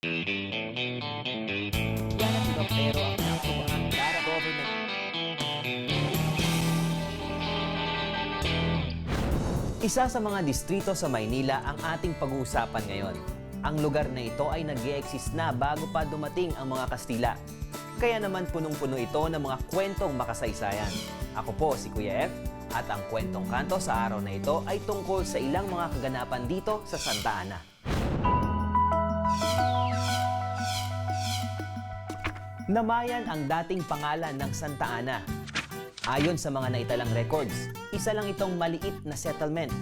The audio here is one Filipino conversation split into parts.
Yan ang pero ang para government. Isa sa mga distrito sa Maynila ang ating pag-uusapan ngayon. Ang lugar na ito ay nag exist na bago pa dumating ang mga Kastila. Kaya naman punong-puno ito ng mga kwentong makasaysayan. Ako po si Kuya F at ang kwentong kanto sa araw na ito ay tungkol sa ilang mga kaganapan dito sa Santa Ana. Namayan ang dating pangalan ng Santa Ana. Ayon sa mga naitalang records, isa lang itong maliit na settlement.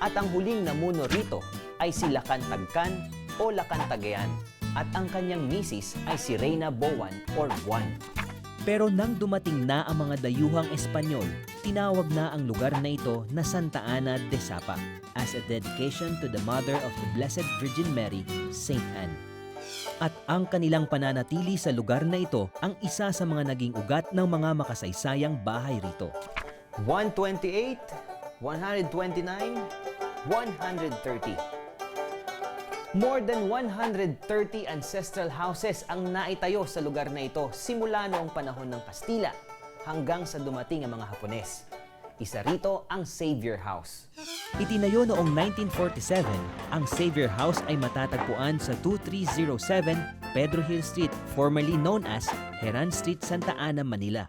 At ang huling namuno rito ay si Lacan Tagkan o Lacan Tagayan. At ang kanyang misis ay si Reyna Bowan or Juan. Pero nang dumating na ang mga dayuhang Espanyol, tinawag na ang lugar na ito na Santa Ana de Sapa as a dedication to the Mother of the Blessed Virgin Mary, Saint Anne. At ang kanilang pananatili sa lugar na ito ang isa sa mga naging ugat ng mga makasaysayang bahay rito. 128, 129, 130. More than 130 ancestral houses ang naitayo sa lugar na ito simula noong panahon ng Kastila hanggang sa dumating ang mga Hapones. Isa rito ang Savior House. Itinayo noong 1947, ang Xavier House ay matatagpuan sa 2307 Pedro Hill Street, formerly known as Heran Street, Santa Ana, Manila.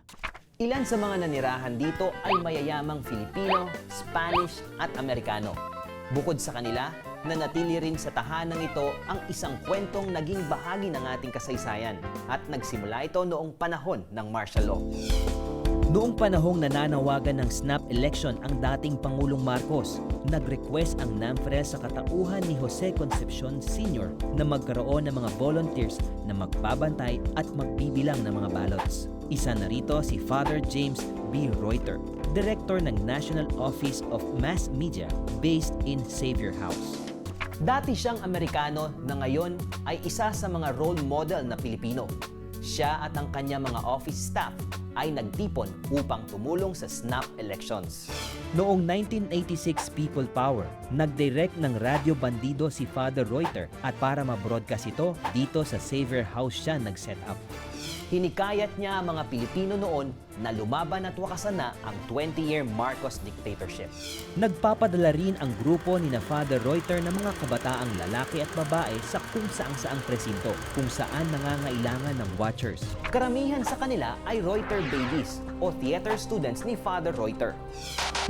Ilan sa mga nanirahan dito ay mayayamang Filipino, Spanish at Amerikano. Bukod sa kanila, nanatili rin sa tahanang ito ang isang kwentong naging bahagi ng ating kasaysayan at nagsimula ito noong panahon ng martial law. Noong panahong nananawagan ng snap election ang dating Pangulong Marcos, nag-request ang NAMFRES sa katauhan ni Jose Concepcion Sr. na magkaroon ng mga volunteers na magbabantay at magbibilang ng mga ballots. Isa na rito si Father James B. Reuter, Director ng National Office of Mass Media based in Xavier House. Dati siyang Amerikano na ngayon ay isa sa mga role model na Pilipino. Siya at ang kanya mga office staff ay nagtipon upang tumulong sa snap elections. Noong 1986 People Power, nag-direct ng Radyo Bandido si Father Reuter at para ma-broadcast ito, dito sa Xavier House siya nag-set up. Hinikayat niya ang mga Pilipino noon na lumaban at wakasan na ang 20-year Marcos dictatorship. Nagpapadala rin ang grupo ni na Father Reuter ng mga kabataang lalaki at babae sa kung saang saang presinto, kung saan nangangailangan ng watchers. Karamihan sa kanila ay Reuter babies o theater students ni Father Reuter.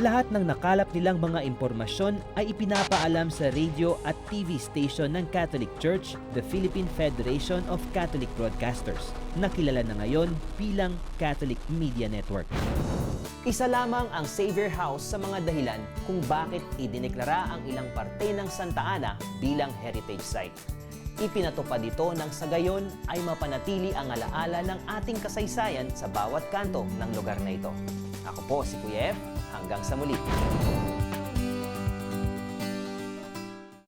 Lahat ng nakalap nilang mga impormasyon ay ipinapaalam sa radio at TV station ng Catholic Church, the Philippine Federation of Catholic Broadcasters, na kilala na ngayon bilang Catholic Media Network. Isa lamang ang Savior House sa mga dahilan kung bakit idineklara ang ilang parte ng Santa Ana bilang heritage site. Ipinatupad ito nang sa gayon ay mapanatili ang alaala ng ating kasaysayan sa bawat kanto ng lugar na ito. Ako po si Kuya F. Hanggang sa muli.